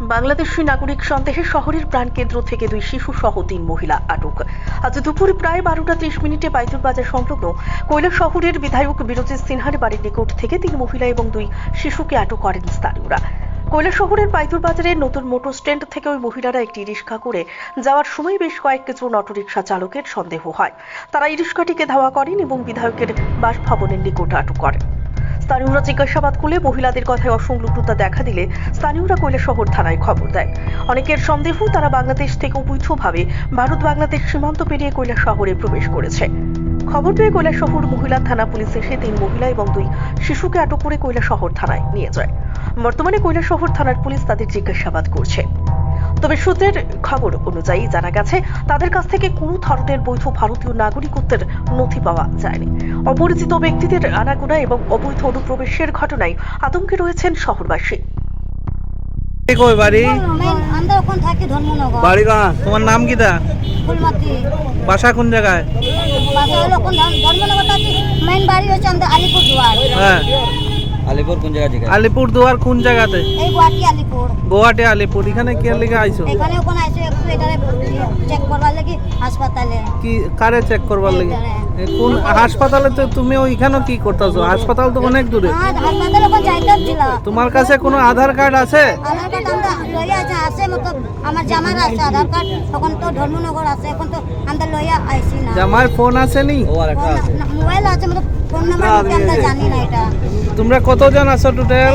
বাংলাদেশি নাগরিক সন্দেহে শহরের প্রাণকেন্দ্র থেকে দুই শিশু সহ তিন মহিলা আটক। আজ দুপুর প্রায় বারোটা ত্রিশ মিনিটে বাইতুল বাজার সংলগ্ন কৈলা শহরের বিধায়ক বিরোজিৎ সিনহার বাড়ির নিকট থেকে তিন মহিলা এবং দুই শিশুকে আটক করেন স্থানীয়রা। কৈলা শহরের বাইতুল বাজারের নতুন মোটর স্ট্যান্ড থেকে ওই মহিলারা একটি রিক্সা করে যাওয়ার সময় বেশ কয়েক জন অটোরিকশা চালকের সন্দেহ হয়। তারা এই রিক্সাটিকে ধাওয়া করেন এবং বিধায়কের বাসভবনের নিকট আটক করেন। স্থানীয়রা জিজ্ঞাসাবাদ করলে মহিলাদের কথায় অসংলগ্নতা দেখা দিলে স্থানীয়রা শহর থানায় খবর দেয়। অনেকের সন্দেহ, তারা বাংলাদেশ থেকে অবৈধভাবে ভারত বাংলাদেশ সীমান্ত পেরিয়ে কৈলা শহরে প্রবেশ করেছে। খবর পেয়ে শহর মহিলা থানা পুলিশ এসে তিন মহিলা এবং দুই শিশুকে আটক করে শহর থানায় নিয়ে যায়। বর্তমানে শহর থানার পুলিশ তাদের জিজ্ঞাসাবাদ করছে। তবে সূত্রের খবর অনুযায়ী জানা গেছে তাদের কাছ থেকে কোনো ধরনের বৈধ ভারতীয় নাগরিকত্বের নথি পাওয়া যায়নি। অপরিচিত ব্যক্তিদের আনাগোনা এবং অবৈধ অনুপ্রবেশের ঘটনায় আতঙ্কে রয়েছেন শহরবাসী। এই বাড়ি? মেন আমরা ওখানে থাকি ধর্মনগর। বাড়ি তোমার নাম কি দা বাসা কোন জায়গায়? বাসা হলো ওখানে ধর্ম- ধর্মনগরটা বাড়ি হচ্ছে আমাদের আলিপুর দুয়ার হ্যাঁ। আলিপুর কোন জায়গা থেকে? আলিপুর দুয়ার কোন জায়গাতে? এই গুয়াহাটি আলিপুর। গুয়াহাটি আলিপুর। এখানে কি লিগে আইছো? এখানে ওখানে আছে একটু এটারে চেক করবার লাগি হাসপাতালে। কি কারে চেক করবার লাগে? কোন হাসপাতালে তো তুমি ওইখানে কি করতেছো? হাসপাতাল তো অনেক দূরে। হ্যাঁ হাসপাতালে যাইতে ছিল তোমার কাছে কোনো আধার কার্ড আছে? আধার কার্ড আমরা লইয়া আছে আছে মতো আমার জামার আছে আধার কার্ড। তখন তো ধর্মনগর আছে এখন তো আমরা লইয়া আইছি না। জামাই ফোন আসেনি? ও আর একটা আছে। না, মোবাইল আছে মতো ফোন নাম্বার আমরা জানি না এটা। তোমরা কতজন আছো টোটাল